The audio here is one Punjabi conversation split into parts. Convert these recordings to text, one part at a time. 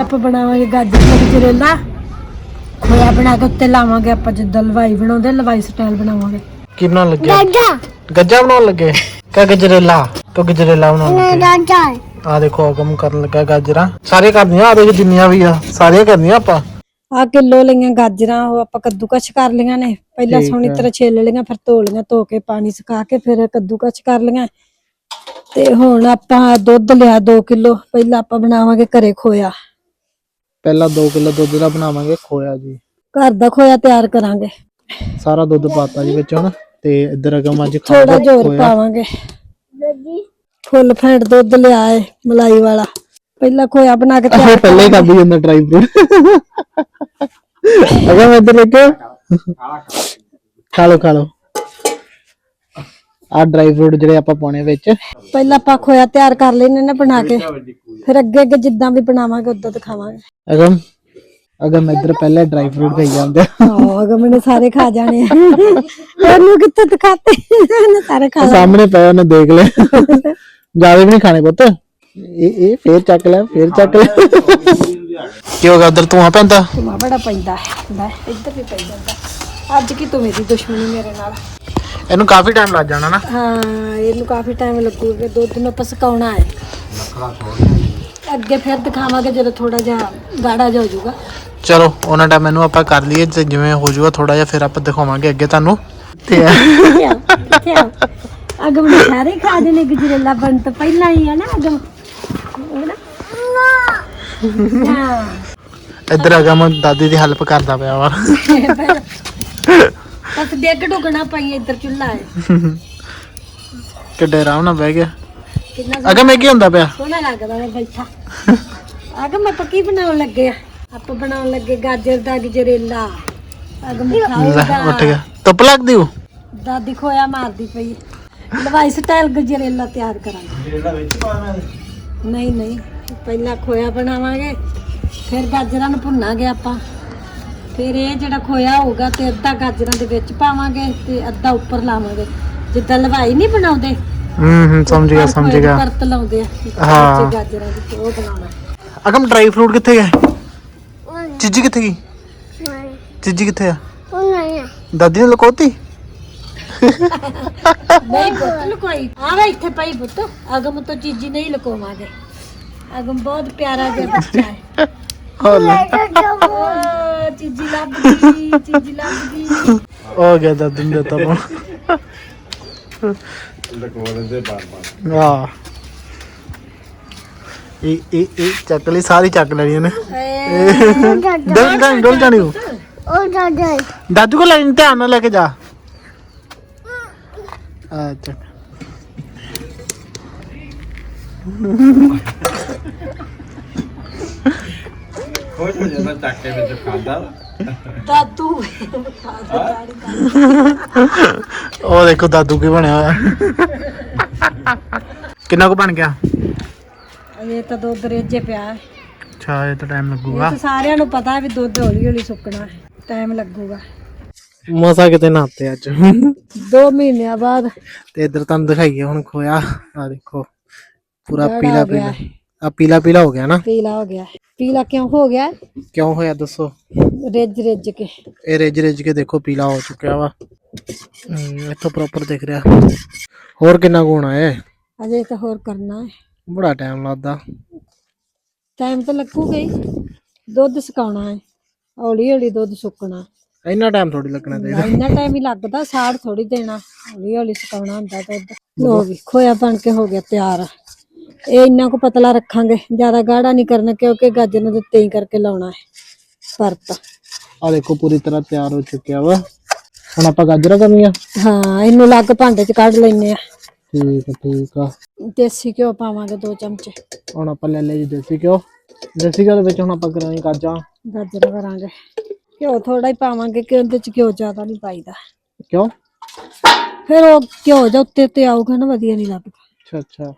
ਆਪਾਂ ਬਣਾਵਾਂਗੇ ਗਾਜਰ ਦਾ ਗਜਰੇਲਾ ਖੋਇਆ ਬਣਾ ਕੇ ਉੱਤੇ ਲਾਵਾਂਗੇ ਆਪਾਂ ਜਿੱਦਾਂ ਲਵਾਈ ਬਣਾਉਂਦੇ ਲਵਾਈ ਸਟਾਈਲ ਬਣਾਵਾਂਗੇ। ਕੀ ਬਣਾਉਣ ਲੱਗੇ ਗੱਜਾ ਬਣਾਉਣ ਲੱਗੇ? ਕਾ ਗਜਰੇਲਾ? ਕਾ ਗਜਰੇਲਾ ਬਣਾਉਣ ਲੱਗੇ? ਆ ਦੇਖੋ ਅਗਮ ਕਰਨ ਲੱਗਾ ਗਾਜਰਾਂ। ਸਾਰੇ ਕਰਦੀਆਂ ਆ ਦੇਖ ਜਿੰਨੀਆਂ ਵੀ ਆ ਸਾਰੀਆਂ ਕਰਦੀਆਂ ਆਪਾਂ। ਆ ਕਿਲੋ ਲਈਆਂ ਗਾਜਰਾਂ ਉਹ ਆਪਾਂ ਕੱਦੂਕਸ਼ ਕਰ ਲਈਆਂ ਨੇ। ਪਹਿਲਾਂ ਠੀਕ ਸੋਹਣੀ ਹੈ। ਤਰ੍ਹਾਂ ਛਿੱਲ ਲਈਆਂ ਫਿਰ ਧੋ ਲਈਆਂ ਧੋ ਕੇ ਪਾਣੀ ਸੁਕਾ ਕੇ ਫਿਰ ਕੱਦੂਕਸ਼ ਕਰ ਲਈਆਂ। ਤੇ ਹੁਣ ਆਪਾਂ ਦੁੱਧ ਲਿਆ 2 ਕਿਲੋ ਪਹਿਲਾਂ ਆਪਾਂ ਬਣਾਵਾਂਗੇ ਘਰੇ ਖੋਇਆ। ਪਹਿਲਾਂ 2 ਕਿਲੋ ਦੁੱਧ ਦਾ ਬਣਾਵਾਂਗੇ ਖੋਇਆ ਜੀ। ਘਰ ਦਾ ਖੋਇਆ ਤਿਆਰ ਕਰਾਂਗੇ। ਸਾਰਾ ਦੁੱਧ ਪਾਤਾ ਜੀ ਵਿੱਚ ਹੁਣ ਤੇ ਇੱਧਰ ਅਗਮ ਅੱਜ ਥੋੜਾ ਜੋਰ। ਪਾਵਾਂਗੇ। ਫੁੱਲ ਫੈਂਟ ਦੁੱਧ ਲਿਆ ਏ ਮਲਾਈ ਵਾਲਾ। ਪਹਿਲਾਂ ਖੋਇਆ ਬਣਾ ਕੇ ਤਿਆਰ ਪਹਿਲੇ ਹੀ ਕਰਦੀ ਜਾਂਦਾ ਡਰਾਈ ਫਰੂਟ ਅਗਮ ਇੱਧਰ ਦੇਖੋ ਖਾ ਲੋ ਖਾ ਲੋ ਆ ਡਰਾਈ ਫਰੂਟ ਜਿਹੜੇ ਆਪਾਂ ਪਾਉਣੇ ਵਿੱਚ। ਪਹਿਲਾਂ ਆਪਾਂ ਖੋਇਆ ਤਿਆਰ ਕਰ ਲੈਣੇ ਨੇ ਬਣਾ ਕੇ। ਫਿਰ ਅੱਗੇ ਅੱਗੇ ਜਿੱਦਾਂ ਵੀ ਬਣਾਵਾਂਗੇ ਉਦਾਂ ਦਿਖਾਵਾਂਗੇ। ਅਗਮ ਅਗਮ ਇੱਧਰ ਪਹਿਲੇ ਡਰਾਈ ਫਰੂਟ ਖਾਈ ਜਾਂਦੇ ਆ। ਹਾਂ ਅਗਮ ਨੇ ਸਾਰੇ ਖਾ ਜਾਣੇ ਆ। ਉਹਨੂੰ ਕਿੱਥੇ ਦਿਖਾਤੇ? ਸਾਰੇ ਖਾ ਸਾਹਮਣੇ ਪਿਆ ਉਹਨੇ ਦੇਖ ਲਿਆ। ਜ਼ਿਆਦਾ ਵੀ ਨਹੀਂ ਖਾਣੇ ਪੁੱਤ। ਇਹ ਇਹ ਫੇਰ ਚੱਕ ਲੈ ਫੇਰ ਚੱਕ ਲੈ। ਕੀ ਹੋ ਗਿਆ। ਉਧਰ ਤੂੰ ਆ ਪੈਂਦਾ? ਧੂੰਆਂ ਬੜਾ ਪੈਂਦਾ ਹੈ ਲੈ ਇੱਧਰ ਵੀ ਪੈ ਜਾਂਦਾ। ਅੱਜ ਕੀ ਤੂੰ ਮੇਰੀ ਦੁਸ਼ਮਣੀ ਮੇਰੇ ਨਾਲ? ਇਹਨੂੰ ਕਾਫੀ ਟਾਈਮ ਲੱਗ ਜਾਣਾ ਨਾ। ਹਾਂ ਇਹਨੂੰ ਕਾਫੀ ਟਾਈਮ ਲੱਗੂਗਾ ਦੁੱਧ ਨੂੰ ਆਪਾਂ ਸੁਕਾਉਣਾ ਹੈ। ਅੱਗੇ ਫਿਰ ਦਿਖਾਵਾਂਗੇ ਜਦੋਂ ਥੋੜਾ ਜਿਹਾ ਗਾੜਾ ਜਿਹਾ ਹੋ ਜਾਊਗਾ। ਚਲੋ ਉਹਨਾਂ ਟਾਈਮ ਮੈਨੂੰ ਆਪਾਂ ਕਰ ਲਈਏ ਤੇ ਜਿਵੇਂ ਹੋ ਜਾਊਗਾ ਥੋੜਾ ਜਿਹਾ ਫਿਰ ਆਪਾਂ ਦਿਖਾਵਾਂਗੇ ਅੱਗੇ ਤੁਹਾਨੂੰ। ਤੇ ਅਗਮ ਨੇ ਸਾਰੇ ਖਾ ਜਣੇ ਗਜਰੇਲਾ ਬਣ ਤੋਂ ਪਹਿਲਾਂ ਹੀ ਹੈ ਨਾ ਅਗਮ ਹੈ ਨਾ ਹਾਂ ਇੱਧਰ ਅਗਮ ਦਾਦੀ ਦੀ ਹੈਲਪ ਕਰਦਾ ਪਿਆ ਵਾ। ਬਸ ਡੇਗ ਡੁਗਣਾ ਪਈ ਇੱਧਰ ਚੁੱਲ੍ਹਾ ਹੈ। ਕਿੱਡੇ ਆਰਾਮ ਨਾਲ ਬਹਿ ਗਿਆ। ਕਿੰਨਾ ਅਗਮ ਇਹ ਕੀ ਹੁੰਦਾ ਪਿਆ। ਸੋਹਣਾ ਲੱਗਦਾ ਵਾ ਬੈਠਾ। ਅਗਮ ਆਪਾਂ ਕੀ ਬਣਾਉਣ ਲੱਗੇ ਆ। ਆਪਾਂ ਬਣਾਉਣ ਲੱਗੇ ਗਾਜਰ ਦਾ ਗਜਰੇਲਾ। ਅਗਮ ਲੈ ਖਾਊਗਾ। ਉੱਠ ਗਿਆ। ਧੁੱਪ ਲੱਗਦੀ ਉਹ ਦਾਦੀ ਖੋਇਆ ਮਾਰਦੀ ਪਈ ਲਵਾਈ ਸਟਾਈਲ ਗਜਰੇਲਾ ਤਿਆਰ ਕਰਾਂਗੇ। ਨਹੀਂ ਨਹੀਂ ਪਹਿਲਾਂ ਖੋਇਆ ਬਣਾਵਾਂਗੇ ਫਿਰ ਗਾਜਰਾਂ ਨੂੰ ਭੁੰਨਾਂਗੇ ਆਪਾਂ। ਫਿਰ ਇਹ ਜਿਹੜਾ ਖੋਇਆ ਹੋਊਗਾ ਤੇ ਅੱਧਾ ਗਾਜਰਾਂ ਦੇ ਵਿੱਚ ਪਾਵਾਂਗੇ ਤੇ ਅੱਧਾ ਉੱਪਰ ਲਾਵਾਂਗੇ। ਜਿੱਦਾਂ ਲਵਾਈ ਨਹੀਂ ਬਣਾਉਂਦੇ ਹੂੰ ਹੂੰ ਸਮਝ ਗਿਆ ਸਮਝ ਗਿਆ। ਪਰਤ ਲਾਉਂਦੇ ਆ ਹਾਂ। ਵਿੱਚ ਗਾਜਰਾਂ ਦੀ ਉਹ ਬਣਾਉਣਾ। ਅਗਮ ਡਰਾਈ ਫਰੂਟ ਕਿੱਥੇ ਗਿਆ ਚੀਜੀ ਕਿੱਥੇ ਗਈ? ਚੀਜੀ ਕਿੱਥੇ ਆ। ਦਾਦੀ ਨੇ ਲਕੋਤੀ? ਨਹੀਂ ਪੁੱਤ ਲੁਕੋਈ। ਆਵੇ ਇੱਥੇ ਪਈ ਪੁੱਤ। ਅਗਮ ਤੋਂ ਚੀਜ਼ੀ ਨਹੀਂ ਲੁਕੋਵਾਂਗੇ। ਅਗਮ ਬਹੁਤ ਪਿਆਰਾ ਜਿਹਾ ਬੱਚਾ ਹੈ। ਹੋ ਲੈ। ਓ ਚੀਜ਼ੀ ਲੱਭ ਗਈ ਚੀਜ਼ੀ ਲੱਭ ਗਈ ਹੋ ਗਿਆ ਦਾਦੀ ਨੇ ਦਿੱਤਾ ਫੋਨ ਵਾਹ ਇਹ ਇਹ ਇਹ ਚੱਕ ਲਈ ਸਾਰੀ ਚੱਕ ਲੈਣੀ ਇਹਨੇ। ਡਲ ਜਾਣੀ ਡਲ ਜਾਣੀ ਉਹ। ਦਾਦੂ ਕੋ ਲੈਣ ਧਿਆਨ ਨਾਲ ਲੈ ਕੇ ਜਾ। ਅੱਛਾ ਖੁਸ਼ ਹੋ ਜਾਂਦਾ ਚੱਕ ਕੇ ਵਿੱਚ ਖਾਂਦਾ ਦਾਦੂ ਉਹ ਦੇਖੋ ਦਾਦੂ ਕੀ ਬਣਿਆ ਹੋਇਆ। ਕਿੰਨਾ ਕੁ ਬਣ ਗਿਆ? ਇਹ ਤਾਂ ਦੁੱਧ ਰੇਜੇ ਪਿਆ ਹੈ। ਅੱਛਾ ਇਹ ਤਾਂ ਟਾਈਮ ਇਹ ਲੱਗੂਗਾ ਤਾਂ ਸਾਰਿਆਂ ਨੂੰ ਪਤਾ ਵੀ ਦੁੱਧ ਹੌਲੀ ਹੌਲੀ ਸੁੱਕਣਾ ਹੈ। ਟਾਈਮ ਲੱਗੂਗਾ। ਮਸਾ ਕਿਤੇ ਨਹਾਤੇ ਅੱਜ। 2 ਮਹੀਨਿਆਂ ਬਾਅਦ। ਤੇ ਇੱਧਰ ਤੁਹਾਨੂੰ ਦਿਖਾਈਏ ਹੁਣ ਖੋਇਆ। ਆ ਦੇਖੋ ਪੂਰਾ ਗਾੜਾ ਪੀਲਾ ਹੋ ਗਿਆ। ਪੀਲਾ। ਹੈ। ਆ ਪੀਲਾ ਪੀਲਾ ਹੋ ਗਿਆ ਨਾ? ਪੀਲਾ ਹੋ ਗਿਆ। ਹੈ। ਪੀਲਾ ਕਿਉਂ ਹੋ ਗਿਆ? ਹੈ? ਕਿਉਂ ਹੋਇਆ ਦੱਸੋ? ਰਿੱਝ ਰਿੱਝ ਕੇ। ਇਹ ਰਿਜ ਰਿਜ ਕੇ ਦੇਖੋ ਪੀਲਾ ਹੋ ਚੁੱਕਿਆ ਵਾ। ਹਮ, ਇੱਥੋਂ ਪ੍ਰੋਪਰ ਦਿਖ ਰਿਹਾ। ਹੋਰ ਕਿੰਨਾ ਹੋਣਾ ਹੈ ਅਜੇ ਤਾਂ ਹੋਰ ਕਰਨਾ ਹੈ ਬੜਾ ਟਾਈਮ ਲੱਗਦਾ। ਟਾਈਮ ਤਾਂ ਲੱਗੂਗਾ ਹੀ। ਦੁੱਧ ਸੁਕਾਉਣਾ ਹੈ ਹੌਲੀ ਹੌਲੀ ਦੁੱਧ ਸੁੱਕਣਾ। ਇੰਨਾ ਟਾਈਮ ਥੋੜੀ ਲੱਗਣਾ ਚਾਹੀਦਾ। ਇੰਨਾ ਟਾਈਮ ਹੀ ਲੱਗਦਾ ਸਾੜ ਥੋੜੀ ਦੇਣਾ। ਹੌਲੀ ਹੌਲੀ ਸੁਕਾਉਣਾ ਹੁੰਦਾ ਦੁੱਧ ਲੋ ਵੀ ਖੋਇਆ ਬਣ ਕੇ ਹੋ ਗਿਆ ਤਿਆਰ। ਇਹ ਇੰਨਾ ਕੁ ਪਤਲਾ ਰੱਖਾਂਗੇ ਜ਼ਿਆਦਾ ਗਾੜਾ ਨਹੀਂ ਕਰਨਾ ਕਿਉਂਕਿ ਗਾਜਰ ਨੂੰ ਦਿੱਤੇ ਹੀ ਕਰਕੇ ਲਾਉਣਾ ਹੈ ਪਰਤ। ਆ ਦੇਖੋ ਪੂਰੀ ਤਰ੍ਹਾਂ ਤਿਆਰ ਹੋ ਚੁੱਕਿਆ ਵਾ। ਹੁਣ ਆਪਾਂ ਗਾਜਰਾਂ ਕਰਨੀਆਂ? ਹਾਂ ਇਹਨੂੰ ਲੱਗ ਭਾਂਡੇ 'ਚ ਕੱਢ ਲੈਨੇ ਆ ਠੀਕ ਆ ਠੀਕ ਆ। ਦੇਸੀ ਘਿਓ ਪਾਵਾਂਗੇ 2 ਚਮਚੇ। ਹੁਣ ਆਪਾਂ ਲੈ ਲਿਆ ਜੀ ਦੇਸੀ ਘਿਓ। ਦੇਸੀ ਘਿਓ ਦੇ ਵਿੱਚ ਹੁਣ ਆਪਾਂ ਕਰਾਂਗੇ ਗਾਜਰਾਂ ਗਾਜਰ ਕਰਾਂਗੇ। ਘਿਓ ਥੋੜਾ ਹੀ ਪਾਵਾਂਗੇ ਕਿ ਉਹਦੇ 'ਚ ਘਿਓ ਜ਼ਿਆਦਾ ਨਹੀਂ ਪਾਈਦਾ। ਕਿਉਂ? ਫਿਰ ਉਹ ਘਿਓ ਜਾਂ ਉੱਤੇ ਉੱਤੇ ਆਊਗਾ ਨਾ ਵਧੀਆ ਨਹੀਂ ਲੱਗਦਾ। ਅੱਛਾ ਅੱਛਾ।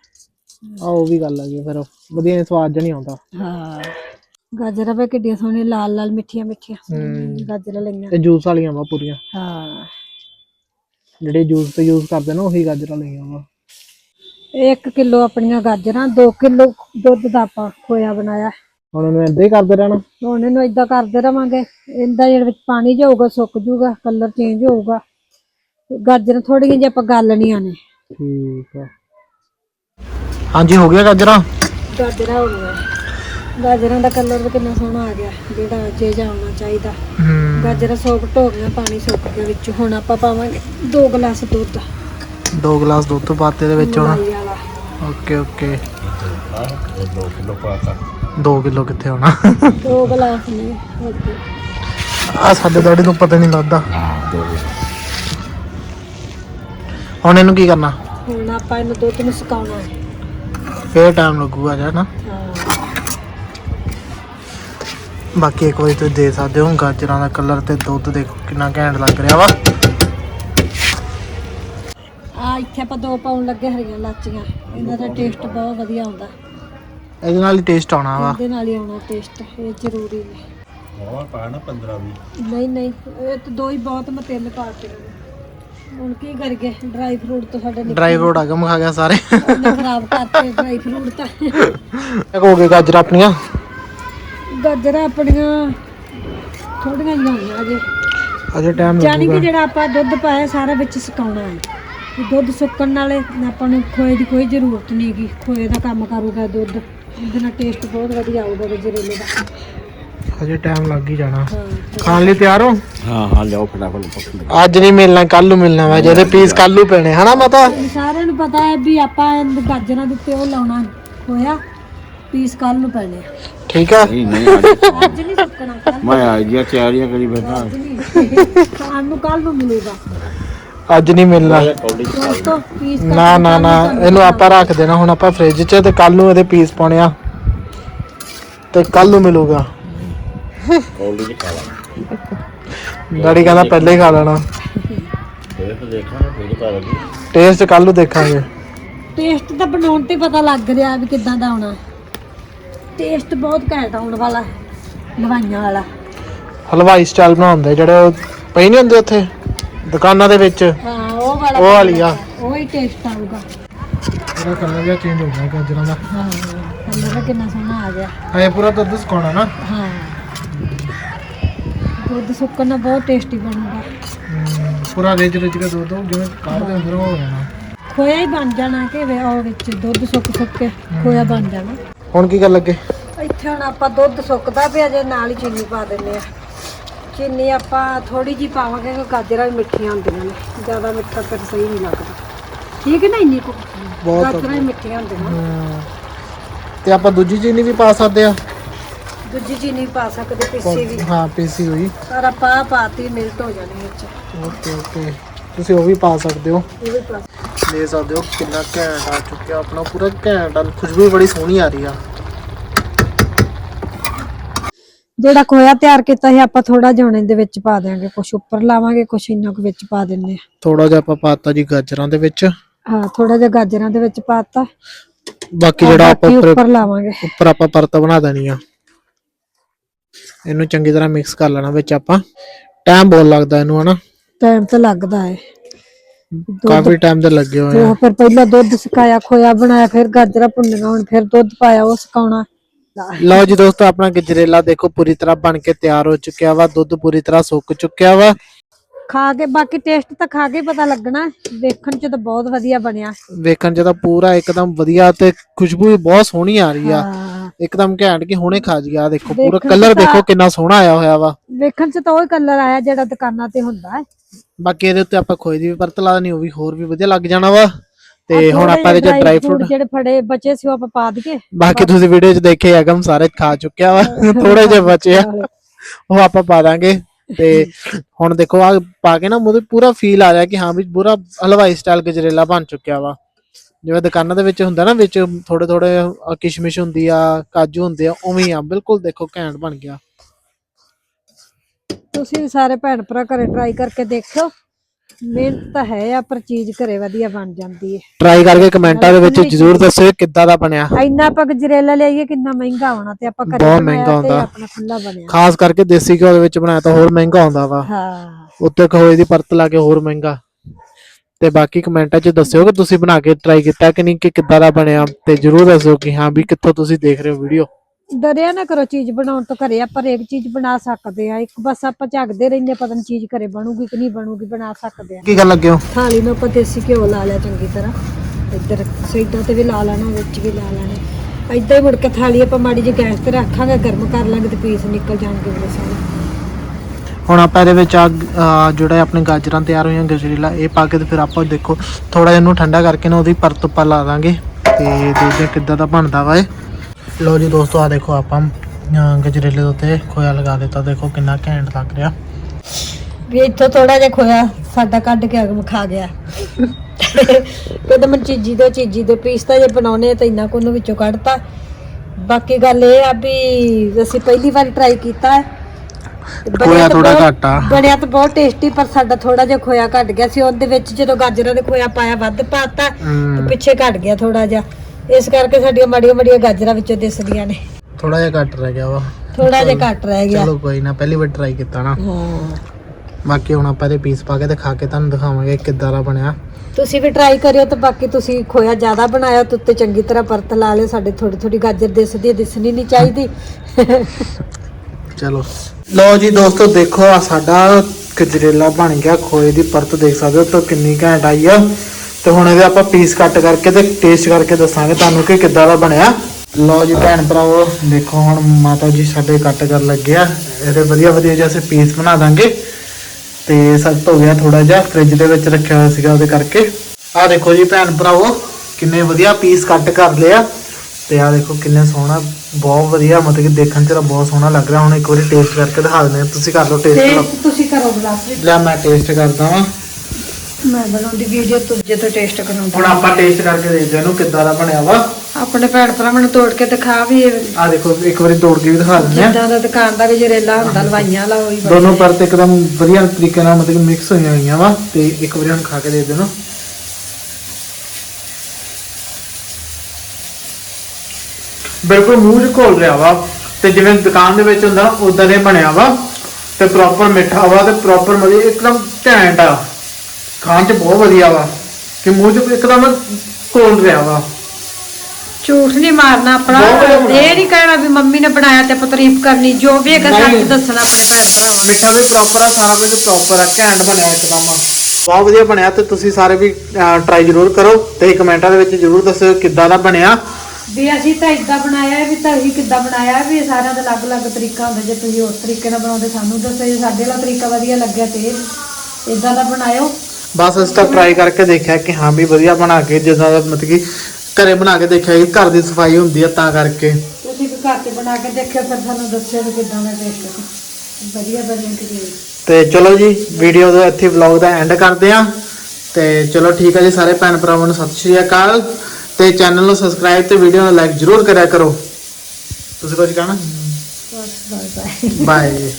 ਆ ਉਹ ਵੀ ਗੱਲ ਹੈਗੀ ਫਿਰ ਵਧੀਆ ਨੀ ਸਵਾਦ ਜਿਹਾ ਨਹੀਂ ਆਉਂਦਾ। ਹਾਂ। ਗਾਜਰਾਂ ਵੇ ਕਿੱਡੀਆਂ ਸੋਹਣੀਆਂ ਲਾਲ ਲਾਲ ਮਿੱਠੀਆਂ ਮਿੱਠੀਆਂ ਹੂੰ। ਗਾਜਰਾਂ ਲਈਆਂ। ਇਹ ਜੂਸ ਵਾਲੀਆਂ ਵਾ ਪੂਰੀਆਂ। ਹਾਂ। ਜਿਹੜੇ ਜੂਸ ਤੇ ਯੂਜ਼ ਕਰਦੇ ਨਾ ਉਹੀ ਗਾਜਰਾਂ ਲਈਆਂ ਵਾ। 1 ਕਿਲੋ ਆਪਣੀਆਂ ਗਾਜਰਾਂ 2 ਕਿਲੋ ਦੁੱਧ ਦਾ ਆਪਾਂ ਖੋਇਆ ਬਣਾਇਆ। ਹੁਣ ਇਹਨੂੰ ਏਦਾਂ ਹੀ ਕਰਦੇ ਰਹਿਣਾ। ਹੁਣ ਇਹਨੂੰ ਇਦਾਂ ਕਰਦੇ ਰਵਾਂਗੇ। ਇਹਦਾ ਜਿਹੜਾ ਵਿੱਚ ਪਾਣੀ ਜਾਊਗਾ ਸੁੱਕ ਜੂਗਾ ਕਲਰ ਚੇਂਜ ਹੋਊਗਾ। ਗਾਜਰਾਂ ਥੋੜੀਆਂ ਜਿਹੀਆਂ ਆਪਾਂ ਗਾਲਣੀਆਂ ਨੇ। ਠੀਕ ਆ। ਹਾਂਜੀ ਹੋ ਗਿਆ ਗਾਜਰਾਂ? ਗਾਜਰਾਂ ਹੋ ਗਈਆਂ। ਗਾਜਰਾਂ ਦਾ ਕਲਰ ਵੀ ਕਿੰਨਾ ਸੋਹਣਾ ਆ ਗਿਆ ਜਿਹੜਾ ਜੇ ਆਉਣਾ ਚਾਹੀਦਾ। ਹੂੰ। ਗਾਜਰਾਂ ਸੌਫਟ ਹੋ ਗਈਆਂ ਪਾਣੀ ਸੁੱਕ ਗਿਆ ਵਿੱਚ। ਹੁਣ ਆਪਾਂ ਪਾਵਾਂਗੇ 2 ਗਲਾਸ ਦੁੱਧ। ਦੋ ਗਲਾਸ ਦੁੱਧ ਪਾਤੇ ਦੇ ਵਿੱਚ ਹੁਣ। ਮਲਾਈ ਵਾਲਾ। Okay okay. 2 ਕਿਲੋ ਪਾਤਾ 2 ਕਿਲੋ ਕਿੱਥੇ ਹੋਣਾ 2 ਗਲਾਸ ਨੇ ਆ ਸਾਡੇ ਦਾੜੀ ਨੂੰ ਪਤਾ ਨਹੀਂ ਲੱਗਦਾ। ਹਾਂ 2 ਹੁਣ ਇਹਨੂੰ ਕੀ ਕਰਨਾ? ਹੁਣ ਆਪਾਂ ਇਹਨੂੰ ਦੁੱਧ ਨੂੰ ਸੁਕਾਉਣਾ ਹੈ। ਫੇਰ ਟਾਈਮ ਲੱਗੂਗਾ ਜਾਂ ਨਾ ਹਾਂ। ਬਾਕੀ ਇੱਕ ਵਾਰੀ ਤੁਸੀਂ ਦੇ ਸਕਦੇ ਹੋ ਗਾਜਰਾਂ ਦਾ ਕਲਰ ਤੇ ਦੁੱਧ ਦੇਖੋ ਕਿੰਨਾ ਘੈਂਟ ਲੱਗ ਰਿਹਾ ਵਾ। ਆ ਇੱਥੇ ਆਪਾਂ ਦੋ ਪਾਉਣ ਲੱਗੇ ਹਰੀਆਂ ਲਾਚੀਆਂ ਇਹਨਾਂ ਦਾ ਟੇਸਟ ਬਹੁਤ ਵਧੀਆ ਆਉਂਦਾ। ਇਹਦੇ ਨਾਲ ਹੀ ਟੇਸਟ ਆਉਣਾ ਵਾ। ਇਹਦੇ ਨਾਲ ਹੀ ਆਉਣਾ ਟੇਸਟ ਇਹ ਜ਼ਰੂਰੀ ਨੇ। ਹੋਰ ਪਾਣਾ 15 20 ਨਹੀਂ ਨਹੀਂ ਇਹ ਤਾਂ ਦੋ ਹੀ ਬਹੁਤ ਮੈਂ ਤਿੰਨ ਪਾਤੇ ਨੇ। ਹੁਣ ਕੀ ਕਰੀਏ? ਡਰਾਈ ਫਰੂਟ ਤੋਂ ਸਾਡੇ ਨਿੱਕੇ ਡਰਾਈ ਫਰੂਟ ਆਗਮ ਖਾ ਗਿਆ ਸਾਰੇ। ਨੇ ਖਰਾਬ ਕਰਤੇ ਡਰਾਈ ਫਰੂਟ ਤਾਂ। ਇਹ ਹੋ ਗਏ ਗਾਜਰ ਆਪਣੀਆਂ। ਗਾਜਰਾਂ ਆਪਣੀਆਂ ਥੋੜੀਆਂ ਜਿਹੀਆਂ ਹੋਈਆਂ ਅਜੇ। ਅਜੇ ਟਾਈਮ ਜਾਨੀ ਕਿ ਜਿਹੜਾ ਆਪਾਂ ਦੁੱਧ ਪਾਇਆ ਸਾਰਾ ਵਿੱਚ ਸੁਕਾਉਣਾ ਹੈ। ਦੁੱਧ ਸੁੱਕਣ ਨਾਲੇ ਆਪਾਂ ਨੂੰ ਖੋਏ ਦੀ ਕੋਈ ਜ਼ਰੂਰਤ ਨਹੀਂ ਹੈਗੀ। ਖੋਏ ਦਾ ਕੰਮ ਕਰੂਗਾ ਦੁੱਧ। ਇਹਦੇ ਨਾਲ ਟੇਸਟ ਬਹੁਤ ਵਧੀਆ ਆਊਗਾ ਗਜਰੇਲੇ ਦਾ। ਅਜੇ ਟਾਈਮ ਲੱਗ ਹੀ ਜਾਣਾ। ਖਾਣ ਲਈ ਤਿਆਰ ਹੋ? ਹਾਂ ਹਾਂ ਲਿਆਓ ਫਟਾਫਟ ਪੱਕ ਅੱਜ ਨਹੀਂ ਮਿਲਣਾ ਕੱਲ ਨੂੰ ਮਿਲਣਾ ਵਾ ਜਿਹਦੇ ਪੀਸ ਕੱਲ ਨੂੰ ਪੈਣੇ ਹਨਾ ਮਾਤਾ? ਸਾਰਿਆਂ ਨੂੰ ਪਤਾ ਹੈ ਵੀ ਆਪਾਂ ਇਹ ਗਾਜਰਾਂ ਦੇ ਉੱਤੇ ਉਹ ਲਾਉਣਾ ਹੋਇਆ ਪੀਸ ਕੱਲ ਨੂੰ ਪੈਣੇ। ਆ। ਠੀਕ ਆ? ਨਹੀਂ ਨਹੀਂ ਅੱਜ ਅੱਜ ਨਹੀਂ ਸੁੱਕਣਾ ਕੱਲ ਮੈਂ ਆ ਗਿਆ ਤਿਆਰੀਆਂ ਕਰੀ ਬੈਠਾ। ਨਹੀਂ। ਖਾਣ ਨੂੰ ਕੱਲ ਨੂੰ ਮਿਲੂਗਾ। ਅੱਜ ਨਹੀਂ ਮਿਲਣਾ। ਦੋਸਤੋ ਪੀਸ ਨਾ ਨਾ ਨਾ ਇਹਨੂੰ ਆਪਾਂ ਰੱਖ ਦੇਣਾ ਹੁਣ ਆਪਾਂ ਫ੍ਰਿਜ 'ਚ ਤੇ ਕੱਲ ਨੂੰ ਇਹਦੇ ਪੀਸ ਪਾਉਣੇ ਆ। ਤੇ ਕੱਲ ਨੂੰ ਮਿਲੂਗਾ। ਕੌਲੀ ਚ ਖਾ ਲਾ। ਡੈਡੀ ਕਹਿੰਦਾ ਪਹਿਲੇ ਹੀ ਖਾ ਲੈਣਾ। ਤਾਂ ਦੇਖਾਂਗੇ ਫੇਰ ਪਤਾ ਲੱਗੀ ਟੇਸਟ ਕੱਲ ਨੂੰ ਦੇਖਾਂਗੇ। ਟੇਸਟ ਤਾਂ ਬਣਾਉਣ ਤੇ ਪਤਾ ਲੱਗ ਰਿਹਾ ਵੀ ਕਿਦਾਂ ਦਾ ਆਉਣਾ। ਟੇਸਟ ਬਹੁਤ ਘੈਂਟ ਆਉਣ ਵਾਲਾ ਲਵਾਈਆਂ ਵਾਲਾ। ਹਲਵਾਈ ਸਟਾਈਲ ਬਣਾਉਂਦੇ ਜਿਹੜੇ ਪਈ ਨਹੀਂ ਹੁੰਦੇ ਉੱਥੇ? ਦੁਕਾਨਾਂ ਦੇ ਵਿੱਚ। ਹਾਂ ਉਹ ਵਾਲਾ ਉਹ ਵਾਲੀ ਆ। ਉਹ ਹੀ ਟੇਸਟ ਆਊਗਾ। ਇਹਦਾ ਕਲਰ ਜਿਹਾ ਚੇਂਜ ਹੋ ਗਿਆ ਗਾਜਰਾਂ ਦਾ ਹਾਂ ਕਲਰ ਕਿੰਨਾ ਸੋਹਣਾ ਆ ਗਿਆ। ਐ ਪੂਰਾ ਦੁੱਧ ਸੁਕਾਉਣਾ ਨਾ। ਹਾਂ। ਦੁੱਧ ਸੁੱਕਣ ਨਾਲ ਬਹੁਤ ਟੇਸਟੀ ਬਣੂਗਾ। ਹਮ, ਪੂਰਾ ਰਿਜ ਰਿਜ ਕੇ ਦੁੱਧ ਜਿਵੇਂ ਕਾਰ ਦੇ ਅੰਦਰ ਹੋ ਜਾਣਾ ਖੋਇਆ ਹੀ ਬਣ ਜਾਣਾ ਕਿ ਵੇ ਉਹ ਵਿੱਚ ਦੁੱਧ ਸੁੱਕ ਸੁੱਕ ਕੇ ਖੋਇਆ ਬਣ ਜਾਣਾ। ਹੁਣ ਕੀ ਕਰਨ ਲੱਗੇ ਇੱਥੇ ਹੁਣ ਆਪਾਂ ਦੁੱਧ ਸੁੱਕਦਾ ਪਿਆ ਜੇ ਨਾਲ ਹੀ ਚੀਨੀ ਪਾ ਦਿੰਨੇ ਆ। ਚੀਨੀ ਆਪਾਂ ਥੋੜੀ ਜੀ ਪਾਵਾਂਗੇ ਕਿਉਂਕਿ ਗਾਜਰਾਂ ਵੀ ਮਿੱਠੀਆਂ ਹੁੰਦੀਆਂ ਨੇ। ਜ਼ਿਆਦਾ ਮਿੱਠਾ ਫਿਰ ਸਹੀ ਨਹੀਂ ਲੱਗਦਾ। ਠੀਕ ਹੈ ਨਾ ਇੰਨੀ ਕੁ? ਬਹੁਤ ਗਾਜਰਾਂ ਵੀ ਮਿੱਠੀਆਂ ਹੁੰਦੀਆਂ ਹਮ, ਤੇ ਆਪਾਂ ਦੂਜੀ ਚੀਨੀ ਵੀ ਪਾ ਸਕਦੇ ਆ? ਦੂਜੀ ਚੀਨੀ ਵੀ ਪਾ ਸਕਦੇ ਪਿੱਛੇ ਵੀ। ਹਾਂ ਪੀਸੀ ਹੋਈ। ਪਰ ਆਪਾਂ ਆਹ ਪਾਤੀ ਮਿਲਟ ਹੋ ਜਾਣੀ ਵਿੱਚ। Okay okay. ਤੁਸੀਂ ਉਹ ਵੀ ਪਾ ਸਕਦੇ ਹੋ। ਇਹ ਵੀ ਪਾ ਲੈ ਸਕਦੇ ਹੋ ਕਿੰਨਾ ਘੈਂਟ ਆ ਚੁੱਕਿਆ ਆਪਣਾ। ਪੂਰਾ ਘੈਂਟ ਆ। ਖੁਸ਼ਬੂ ਬੜੀ ਸੋਹਣੀ ਆ ਰਹੀ ਆ। ਜਿਹੜਾ ਖੋਇਆ ਤਿਆਰ ਕੀਤਾ ਸੀ ਆਪਾਂ ਥੋੜਾ ਜਿਹਾ ਹੁਣ ਇਹਦੇ ਵਿੱਚ ਪਾ ਦਿਆਂਗੇ। ਕੁਝ ਉੱਪਰ ਲਾਵਾਂਗੇ ਕੁਝ ਇੰਨਾ ਕੁ ਵਿੱਚ ਪਾ ਦਿੰਨੇ ਆ ਥੋੜਾ ਜਿਹਾ ਆਪਾਂ ਪਾਤਾ ਜੀ ਗਾਜਰਾਂ ਦੇ ਵਿੱਚ। ਹਾਂ ਥੋੜਾ ਜਿਹਾ ਗਾਜਰਾਂ ਦੇ ਵਿੱਚ ਪਾਤਾ। ਬਾਕੀ ਜਿਹੜਾ ਆਪਾਂ ਉੱਪਰ ਲਾਵਾਂਗੇ। ਉੱਪਰ ਆਪਾਂ ਪਰਤ ਬਣਾ ਦੇਣੀ ਆ। ਇਹਨੂੰ ਚੰਗੀ ਤਰ੍ਹਾਂ ਮਿਕਸ ਕਰ ਲੈਣਾ ਵਿੱਚ ਆਪਾਂ। ਟਾਈਮ ਬਹੁਤ ਲੱਗਦਾ ਇਹਨੂੰ ਹਨਾ? ਟਾਈਮ ਤਾਂ ਲੱਗਦਾ ਹੈ ਕਾਫੀ ਟਾਈਮ ਤੇ ਲੱਗੇ ਹੋਏ ਆ। ਫਿਰ ਪਹਿਲਾਂ ਦੁੱਧ ਸੁਕਾਇਆ ਖੋਇਆ ਬਣਾਇਆ ਫਿਰ ਗਾਜਰਾਂ ਭੁੰਨੀਆਂ ਹੁਣ ਫਿਰ ਦੁੱਧ ਪਾਇਆ ਉਹ ਸੁਕਾਉਣਾ। ਲਓ ਜੀ ਦੋਸਤੋ ਆਪਣਾ ਗਜਰੇਲਾ ਦੇਖੋ ਪੂਰੀ ਤਰ੍ਹਾਂ ਬਣ ਕੇ ਤਿਆਰ ਹੋ ਚੁੱਕਿਆ ਵਾ ਦੁੱਧ ਪੂਰੀ ਤਰ੍ਹਾਂ ਸੁੱਕ ਚੁੱਕਿਆ ਵਾ। ਖਾ ਕੇ ਬਾਕੀ ਟੇਸਟ ਤਾਂ ਖਾ ਕੇ ਪਤਾ ਲੱਗਣਾ ਵੇਖਣ ਚ ਤਾਂ ਬਹੁਤ ਵਧੀਆ ਬਣਿਆ। ਵੇਖਣ ਚ ਤਾਂ ਪੂਰਾ ਇੱਕਦਮ ਵਧੀਆ ਤੇ ਖੁਸ਼ਬੂ ਵੀ ਬਹੁਤ ਸੋਹਣੀ ਆ ਰਹੀ ਆ। ਇੱਕਦਮ ਘੈਂਟ ਕਿ ਹੁਣੇ ਖਾ ਜੀ ਆ ਦੇਖੋ ਪੂਰਾ ਚ ਕਲਰ ਤਾਂ- ਦੇਖੋ ਕਿੰਨਾ ਸੋਹਣਾ ਆਇਆ ਹੋਇਆ ਵਾ। ਵੇਖਣ ਚ ਤਾਂ ਉਹ ਕਲਰ ਆਇਆ ਜਿਹੜਾ ਦੁਕਾਨਾਂ ਤੇ ਹੁੰਦਾ। ਹੈ ਬਾਕੀ ਇਹਦੇ ਉੱਤੇ ਆਪਾਂ ਖੋਏ ਦੀ ਵੀ ਪਰਤ ਲਾ ਦੇਣੀ ਉਹ ਵੀ ਹੋਰ ਵੀ ਵਧੀਆ ਲੱਗ ਜਾਣਾ ਵਾ। ਤੇ ਹੁਣ ਆਪਾਂ ਇਹਦੇ ਚ ਡਰਾਈ ਫਰੂਟ ਜਿਹੜੇ ਫੜੇ ਬਚੇ ਸੀ ਉਹ ਆਪਾਂ ਪਾ ਦਈਏ। ਬਾਕੀ ਤੁਸੀਂ ਵੀਡੀਓ 'ਚ ਦੇਖੇ ਅਗਮ ਸਾਰੇ ਖਾ ਚੁੱਕਿਆ ਵਾ ਥੋੜੇ ਜਿਹੇ ਬਚੇ ਆ। ਉਹ ਆਪਾਂ ਪਾ ਦਾਂਗੇ। ਤੇ ਹੁਣ ਦੇਖੋ ਆ ਪਾ ਕੇ ਨਾ ਉਹਦੇ ਪੂਰਾ ਫੀਲ ਆ ਰਿਹਾ ਕਿ ਹਾਂ ਵੀ ਪੂਰਾ ਹਲਵਾਈ ਸਟਾਈਲ ਗਜਰੇਲਾ ਬਣ ਚੁੱਕਿਆ ਵਾ। ਜਿਵੇਂ ਦੁਕਾਨਾਂ ਦੇ ਵਿੱਚ ਹੁੰਦਾ ਨਾ ਵਿੱਚ ਥੋੜੇ ਥੋੜੇ ਕਿਸ਼ਮਿਸ਼ ਹੁੰਦੀ ਆ ਕਾਜੂ ਹੁੰਦੇ ਆ ਉਵੇਂ ਆ। ਬਿਲਕੁਲ ਦੇਖੋ ਘੈਂਟ ਬਣ ਗਿਆ। ਤੁਸੀਂ ਵੀ ਸਾਰੇ ਭੈਣ ਭਰਾ ਘਰੇ ਟਰਾਈ ਕਰਕੇ ਦੇਖਿਓ। ਮਿਹਨਤ ਤਾਂ ਹੈ ਆ ਪਰ ਚੀਜ਼ ਘਰੇ ਵਧੀਆ ਬਣ ਜਾਂਦੀ ਹੈ ਟਰਾਈ ਕਰਕੇ ਕਮੈਂਟਾਂ ਦੇ ਵਿੱਚ ਜਰੂਰ ਦੱਸਿਓ ਕਿੱਦਾਂ ਦਾ ਬਣਿਆ। ਇੰਨਾ ਆਪਾਂ ਗਜਰੇਲਾ ਲਿਆਈਏ ਕਿੰਨਾ ਮਹਿੰਗਾ ਆਉਣਾ ਤੇ ਆਪਾਂ ਘਰੇ ਬਹੁਤ ਬਣਾਇਆ ਮਹਿੰਗਾ ਤੇ। ਆਪਣਾ ਖੁੱਲਾ ਬਣਿਆ। ਖਾਸ ਕਰਕੇ ਦੇਸੀ ਘਿਓ ਦੇ ਵਿੱਚ ਬਣਾਇਆ ਤਾਂ ਹੋਰ ਮਹਿੰਗਾ ਆਉਂਦਾ ਵਾ। ਹਾਂ। ਉੱਤੇ ਖੋਏ ਦੀ ਪਰਤ ਲਾ ਕੇ ਹੋਰ ਮਹਿੰਗਾ। ਤੇ ਬਾਕੀ ਕਮੈਂਟਾਂ 'ਚ ਦੱਸਿਓ ਕਿ ਤੁਸੀਂ ਬਣਾ ਕੇ ਟਰਾਈ ਕੀਤਾ ਕਿ ਨਹੀਂ ਕਿ ਕਿੱਦਾਂ ਦਾ ਬਣਿਆ ਤੇ ਜਰੂਰ ਦੱਸਿਓ ਕਿ ਹਾਂ ਵੀ ਕਿੱਥੋਂ ਤੁਸੀਂ ਦੇਖ ਰਹੇ ਹੋ ਵੀਡੀਓ ਡਰਿਆ ਨਾ ਕਰੋ ਚੀਜ਼ ਬਣਾਉਣ ਤੋਂ ਘਰੇ ਆਪਾਂ ਇੱਕ ਚੀਜ਼ ਬਣਾ ਸਕਦੇ ਆ ਇੱਕ ਬਸ ਆਪਾਂ ਝੱਕਦੇ ਰਹਿੰਦੇ ਪਤਾ ਨਹੀਂ ਚੀਜ਼ ਘਰੇ ਬਣੂਗੀ ਕਿ ਨਹੀਂ ਬਣੂਗੀ ਬਣਾ ਸਕਦੇ ਆ ਕੀ ਗੱਲ ਲੱਗੇ ਹੋ ਥਾਲੀ ਨੂੰ ਆਪਾਂ ਦੇਸੀ ਘਿਓ ਲਾ ਲਿਆ ਚੰਗੀ ਤਰ੍ਹਾਂ। ਇੱਧਰ ਸਾਈਡਾਂ ਤੇ ਵੀ ਲਾ ਲੈਣਾ ਵਿੱਚ ਵੀ ਲਾ ਲੈਣਾ। ਏਦਾਂ ਹੀ ਮੁੜ ਕੇ ਥਾਲੀ ਆਪਾਂ ਮਾੜੀ ਜਿਹੀ ਗੈਸ ਤੇ ਰੱਖਾਂਗੇ ਗਰਮ ਕਰ ਲਾਂਗੇ ਤੇ ਪੀਸ ਨਿਕਲ ਜਾਣਗੇ ਉਹਦੇ ਸਾਰੇ ਹੁਣ ਆਪਾਂ ਇਹਦੇ ਵਿੱਚ ਆ ਜਿਹੜਾ ਆਪਣੇ ਗਾਜਰਾਂ ਤਿਆਰ ਹੋਈਆਂ ਗਜਰੇਲਾ ਇਹ ਪਾ ਕੇ ਤੇ ਫਿਰ ਆਪਾਂ ਦੇਖੋ ਥੋੜਾ ਜਿਹਾ ਇਹਨੂੰ ਠੰਡਾ ਕਰਕੇ ਨਾ ਉਹਦੀ ਪਰਤ ਉੱਪਰ ਲਾ ਦਾਂਗੇ। ਤੇ ਦੇਖਦੇ ਕਿੱਦਾਂ ਦਾ ਬਣਦਾ ਵਾ ਇਹ। ਲਓ ਜੀ ਦੋਸਤੋ ਆ ਦੇਖੋ ਆਪਾਂ ਗਜਰੇਲੇ ਦੇ ਉੱਤੇ ਖੋਇਆ ਲਗਾ ਦਿੱਤਾ। ਦੇਖੋ ਕਿੰਨਾ ਘੈਂਟ ਲੱਗ ਰਿਹਾ। ਵੀ ਇੱਥੋਂ ਥੋੜਾ ਜਿਹਾ ਖੋਇਆ ਸਾਡਾ ਕੱਢ ਕੇ ਅਗਮ ਖਾ ਗਿਆ। ਕਦਮ ਚੀਜੀ ਦੇ ਚੀਜੀ ਦੇ ਪੀਸ ਤਾਂ ਜੇ ਬਣਾਉਣੇ ਤਾਂ ਇੰਨਾ ਕੋਨੂੰ ਵਿੱਚੋਂ ਕੱਢਤਾ। ਬਾਕੀ ਗੱਲ ਇਹ ਆ ਵੀ ਅਸੀਂ ਪਹਿਲੀ ਵਾਰ ਟਰਾਈ ਕੀਤਾ ਹੈ। ਖੋਇਆ ਤਾਂ ਥੋੜਾ ਬਹੁਤ- ਘੱਟ ਆ। ਬਣਿਆ ਤਾਂ ਬਹੁਤ ਟੇਸਟੀ ਪਰ ਸਾਡਾ ਥੋੜਾ ਜਿਹਾ ਖੋਇਆ ਘੱਟ ਗਿਆ ਸੀ। ਉਹਦੇ ਵਿੱਚ ਜਦੋਂ ਗਾਜਰਾਂ ਦੇ ਖੋਇਆ ਪਾਇਆ ਵੱਧ ਪਾਤਾ ਤੇ ਪਿੱਛੇ ਘਟ ਗਿਆ ਥੋੜਾ ਜਿਹਾ। ਇਸ ਕਰਕੇ ਸਾਡੀਆਂ ਮਾੜੀਆਂ ਮਾੜੀਆਂ ਗਾਜਰਾਂ ਵਿੱਚੋਂ ਦਿਸਦੀਆਂ ਨੇ। ਥੋੜਾ ਜਿਹਾ ਘੱਟ ਰਹਿ ਗਿਆ ਵਾ। ਥੋੜਾ ਜਿਹਾ ਘੱਟ ਰਹਿ ਗਿਆ। ਚਲੋ ਕੋਈ ਨਾ ਪਹਿਲੀ ਵਾਰ ਟਰਾਈ ਕੀਤਾ ਨਾ। ਹਾਂ। ਬਾਕੀ ਹੁਣ ਆਪਾਂ ਇਹਦੇ ਪੀਸ ਪਾ ਕੇ ਤੇ ਖਾ ਕੇ ਤੁਹਾਨੂੰ ਦਿਖਾਵਾਂਗੇ ਕਿੱਦਾਂ ਦਾ ਬਣਿਆ। ਤੁਸੀਂ ਵੀ ਟਰਾਈ ਕਰਿਓ ਤੇ ਬਾਕੀ ਤੁਸੀਂ ਖੋਇਆ ਜ਼ਿਆਦਾ ਬਣਾਇਆ ਤੇ ਉੱਤੇ ਚੰਗੀ ਤਰ੍ਹਾਂ ਪਰਤ ਲਾ ਲਿਓ ਸਾਡੇ ਥੋੜੀ ਥੋੜੀ ਗਾਜਰ ਦਿਸਦੀ ਹੈ, ਦਿਸਣੀ ਨਹੀਂ ਚਾਹੀਦੀ। ਚਲੋ। ਲਓ ਜੀ ਦੋਸਤੋ ਦੇਖੋ ਆ ਸਾਡਾ ਗਜਰੇਲਾ ਬਣ ਗਿਆ ਖੋਏ ਦੀ ਪਰਤ ਦੇਖ ਸਕਦੇ ਹੋ ਤਾਂ ਕਿੰਨੀ ਘੈਂਟ ਆਈ ਆ। ਤੇ ਹੁਣ ਇਹਦੇ ਆਪਾਂ ਪੀਸ ਕੱਟ ਕਰਕੇ ਤੇ ਟੇਸਟ ਕਰਕੇ ਦੱਸਾਂਗੇ ਤੁਹਾਨੂੰ ਕਿ ਕਿੱਦਾਂ ਦਾ ਬਣਿਆ। ਲਓ ਜੀ ਭੈਣ ਭਰਾਵੋ ਦੇਖੋ ਹੁਣ ਮਾਤਾ ਜੀ ਸਾਡੇ ਕੱਟ ਕਰਨ ਲੱਗੇ ਆ। ਇਹਦੇ ਵਧੀਆ ਵਧੀਆ ਜਿਹੇ ਅਸੀਂ ਪੀਸ ਬਣਾ ਦਾਂਗੇ। ਤੇ ਸਖਤ ਹੋ ਗਿਆ ਥੋੜਾ ਜਿਹਾ ਫ੍ਰਿਜ ਦੇ ਵਿੱਚ ਰੱਖਿਆ ਹੋਇਆ ਸੀਗਾ ਉਹਦੇ ਕਰਕੇ। ਆ ਦੇਖੋ ਜੀ ਭੈਣ ਭਰਾਵੋ ਕਿੰਨੇ ਵਧੀਆ ਪੀਸ ਕੱਟ ਕਰ ਲਿਆ ਤੇ ਆ ਦੇਖੋ ਕਿੰਨੇ ਸੋਹਣਾ ਬਹੁਤ ਵਧੀਆ ਮਤਲਬ ਕਿ ਦੇਖਣ 'ਚ ਤਾਂ ਬਹੁਤ ਸੋਹਣਾ ਲੱਗ ਰਿਹਾ। ਹੁਣ ਇੱਕ ਵਾਰੀ ਟੇਸਟ ਕਰਕੇ ਦਿਖਾ ਦਿੰਦੇ ਤੁਸੀਂ ਕਰ ਲਓ ਟੇਸਟ ਤੁਸੀਂ ਕਰੋ ਗਲਾਸ ਲੈ ਮੈਂ ਟੇਸਟ ਕਰਦਾ ਵਾਂ। ਮੈਂ ਬਣਾਉਂਦੀ ਵੀਡੀਓ ਤੁਝੇ ਤੋਂ ਟੇਸਟ ਹੁਣ ਕਰਾਉਂਦਾ ਆਪਾਂ ਟੇਸਟ ਕਰਕੇ ਦੇਖਦੇ ਹਾਂ ਇਹਨੂੰ ਕਿੱਦਾਂ ਦਾ ਬਣਿਆ ਵਾ। ਆਪਣੇ ਭੈਣ ਭਰਾਵਾਂ ਨੂੰ ਤੋੜ ਕੇ ਦਿਖਾ ਵੀ ਇਹ। ਆ ਦੇਖੋ ਇੱਕ ਵਾਰੀ ਤੋੜ ਕੇ ਵੀ ਦਿਖਾ ਦਿੰਦੇ ਆ ਜਿੱਦਾਂ ਦਾ ਦੁਕਾਨ ਦਾ ਗਜਰੇਲਾ ਹੁੰਦਾ ਲਵਾਈਆਂ ਵਾਲਾ ਉਹੀ ਬਣਿਆ। ਦੋਨੋਂ ਪਰਤ ਇੱਕਦਮ ਵਧੀਆ ਤਰੀਕੇ ਨਾਲ ਮਤਲਬ ਕਿ ਮਿਕਸ ਹੋਈਆਂ ਹੋਈਆਂ ਵਾ ਤੇ ਇੱਕ ਵਾਰੀ ਹੁਣ ਖਾ ਕੇ ਦੇਖਦੇ ਨਾ ਬਿਲਕੁਲ ਮੂੰਹ 'ਚ ਘੋਲ ਰਿਹਾ ਵਾ ਤੇ ਜਿਵੇਂ ਦੁਕਾਨ ਦੇ ਵਿੱਚ ਹੁੰਦਾ ਉਦਾਂ ਦੇ ਬਣਿਆ ਵਾ ਤੇ ਪ੍ਰੋਪਰ ਮਿੱਠਾ ਵਾ ਤੇ ਪ੍ਰੋਪਰ ਮਤਲਬ ਇੱਕਦਮ ਘੈਂਟ ਆ। ਖਾਣ 'ਚ ਬਹੁਤ ਵਧੀਆ ਵਾ ਕਿ ਮੂੰਹ 'ਚ ਇੱਕਦਮ ਘੋਲ ਰਿਹਾ ਵਾ। ਝੂਠ ਨਹੀਂ ਮਾਰਨਾ ਆਪਣਾ। ਬਹੁਤ ਵਧੀਆ ਇਹ ਨਹੀਂ ਕਹਿਣਾ ਵੀ ਮੰਮੀ ਨੇ ਬਣਾਇਆ ਤੇ ਆਪਾਂ ਤਾਰੀਫ ਕਰਨੀ ਜੋ ਵੀ ਹੈਗਾ ਨਹੀਂ। ਸੱਚ ਦੱਸਣਾ ਆਪਣੇ ਭੈਣ ਭਰਾਵਾਂ ਨੂੰ। ਮਿੱਠਾ ਵੀ ਪ੍ਰੋਪਰ ਆ ਸਾਰਾ ਕੁਝ ਪ੍ਰੋਪਰ ਆ ਘੈਂਟ ਬਣਿਆ ਇੱਕਦਮ ਬਹੁਤ ਵਧੀਆ ਬਣਿਆ ਤੇ ਤੁਸੀਂ ਸਾਰੇ ਵੀ ਟਰਾਈ ਜ਼ਰੂਰ ਕਰੋ ਤੇ ਕਮੈਂਟਾਂ ਦੇ ਵਿੱਚ ਜ਼ਰੂਰ ਦੱਸਿਓ ਕਿੱਦਾਂ ਦਾ ਬਣਿਆ। ਵੀ ਅਸੀਂ ਤਾਂ ਇਦਾਂ ਬਣਾਇਆ ਹੈ, ਵੀ ਤਾਂ ਅਸੀਂ ਕਿੱਦਾਂ ਬਣਾਇਆ ਹੈ, ਵੀ ਸਾਰਿਆਂ ਦਾ ਅਲੱਗ-ਅਲੱਗ ਤਰੀਕਾ ਹੁੰਦਾ। ਜੇ ਤੁਸੀਂ ਉਸ ਤਰੀਕੇ ਨਾਲ ਬਣਾਉਂਦੇ ਸਾਨੂੰ ਦੱਸੋ ਜੇ ਸਾਡੇ ਵਾਲਾ ਤਰੀਕਾ ਵਧੀਆ ਲੱਗਿਆ ਤੇ ਇਦਾਂ ਦਾ ਬਣਾਇਓ। ਬਸ ਅਸੀਂ ਤਾਂ ਟਰਾਈ ਕਰਕੇ ਦੇਖਿਆ ਕਿ ਹਾਂ ਵੀ ਵਧੀਆ ਬਣਾ ਕੇ ਜਿੱਦਾਂ ਦਾ ਮਤਲਬ ਕਿ ਘਰੇ ਬਣਾ ਕੇ ਦੇਖਿਆ ਕਿ ਘਰ ਦੀ ਸਫ਼ਾਈ ਹੁੰਦੀ ਆ ਤਾਂ ਕਰਕੇ। ਤੁਸੀਂ ਵੀ ਘਰ ਤੇ ਬਣਾ ਕੇ ਦੇਖਿਓ ਫਿਰ ਸਾਨੂੰ ਦੱਸਿਓ ਵੀ ਕਿੱਦਾਂ ਦਾ ਟੇਸਟ ਵਧੀਆ ਬਣਿਆ ਕਿ ਨਹੀਂ? ਤੇ ਚਲੋ ਜੀ ਵੀਡੀਓ ਦਾ ਇੱਥੇ ਵਲੌਗ ਦਾ ਐਂਡ ਕਰਦੇ ਆ ਤੇ ਚਲੋ ਠੀਕ ਹੈ ਜੀ ਸਾਰੇ ਭੈਣ ਭਰਾਵਾਂ ਨੂੰ ਸਤਿ ਸ਼੍ਰੀ ਅਕਾਲ। ਤੇ ਚੈਨਲ ਨੂੰ ਸਬਸਕ੍ਰਾਈਬ ਤੇ ਵੀਡੀਓ ਨੂੰ ਲਾਈਕ ਜ਼ਰੂਰ ਕਰਿਆ ਕਰੋ। ਤੁਸੀਂ ਕੁਝ ਕਹਿਣਾ? ਬਸ ਬਾਏ ਬਾਏ ਬਾਏ